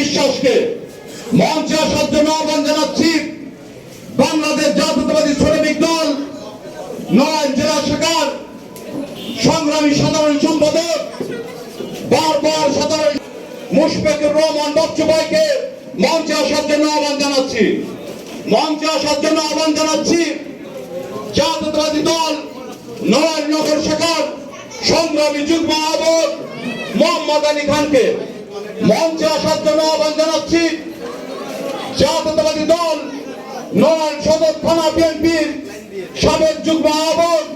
বিশ্বাসকে মঞ্চে আসার জন্য আহ্বান জানাচ্ছি বাংলাদেশ জাতীয়তাবাদী শ্রমিক দল, নয় জেলা শাখার সংগ্রামী সাধারণ সম্পাদক, বারবার সাধারণ মুশফিকুর রহমান বচ্চু ভাইকে মঞ্চে আসার জন্য আহ্বান জানাচ্ছি। মঞ্চে আসার জন্য আহ্বান জানাচ্ছি জাতীয়তাবাদী দল নগর শাখার সংগ্রামী যুগ্ম আহ্বায়ক মোহাম্মদ আলী খানকে। মঞ্চে আসার জন্য আহ্বান জানাচ্ছি। জাতীয়তাবাদী দল, নয় সদর থানা বিএনপির, সাবেক যুগ্ম আহ্বায়ক,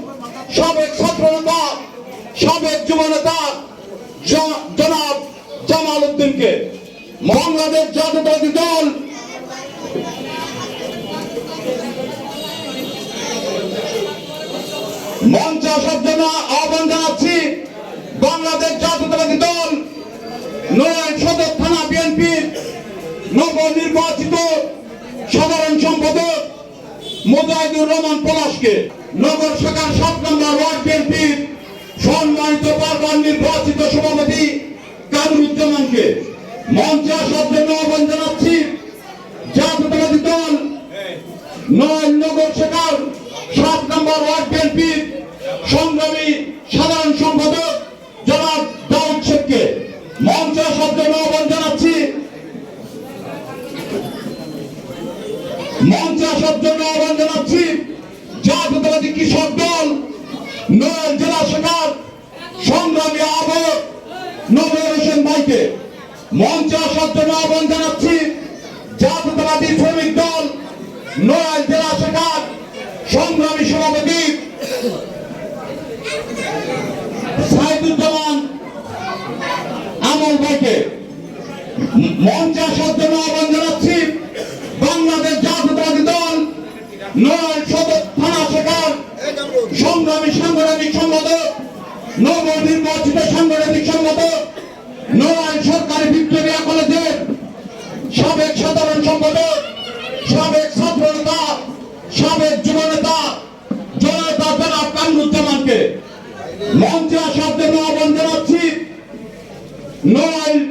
সাবেক ছাত্র নেতা, সাবেক যুব নেতা জনাব জামাল উদ্দিনকে। বাংলাদেশ জাতীয়তাবাদী দল, মঞ্চে আসার জন্য আহ্বান জানাচ্ছি। বাংলাদেশ জাতীয়তাবাদী দল সদর থানা বিএনপির নবনির্বাচিত সাধারণ সম্পাদক মোজাহিদুর রহমান পলাশকে নগর শাখার সাত নম্বর ওয়ার্ড বিএনপির সম্মানিত বারবার নির্বাচিত সভাপতি কামরুজ্জামানকে মঞ্চে আসার জন্য আহ্বান জানাচ্ছি জাতীয়তাবাদী দল নয় নগর শাখার সাত নম্বর ওয়ার্ড বিএনপির সংগ্রামী সাধারণ সম্পাদক জনাব দাউদ শেখকে। মঞ্চে জন্য আহ্বান জানাচ্ছি। মঞ্চে জন্য আহ্বান জানাচ্ছি। জাতীয়তাবাদী কৃষক দল নয় জেলা শাখার সংগ্রামী আহ্বায়ক নবীর হোসেন ভাইকে। মঞ্চে জন্য আহ্বান জানাচ্ছি। জাতীয়তাবাদী শ্রমিক দল নয় জেলা শাখার সংগ্রামী সভাপতি ভাইকে মঞ্চে আসার জন্য আহ্বান জানাচ্ছি বাংলাদেশ জাতীয়তাবাদী দল নয় সদর থানা শাখার সংগ্রামী সাংগঠনিক সম্পাদক, নবনির্বাচিত সাংগঠনিক সম্পাদক, নয় সরকারি ভিক্টোরিয়া কলেজের সাবেক সাধারণ সম্পাদক, সাবেক ছাত্র নেতা, সাবেক যুব নেতা, জনতা জনাব কামরুজ্জামানকে। মঞ্চে আসার জন্য আহ্বান জানাচ্ছি নয়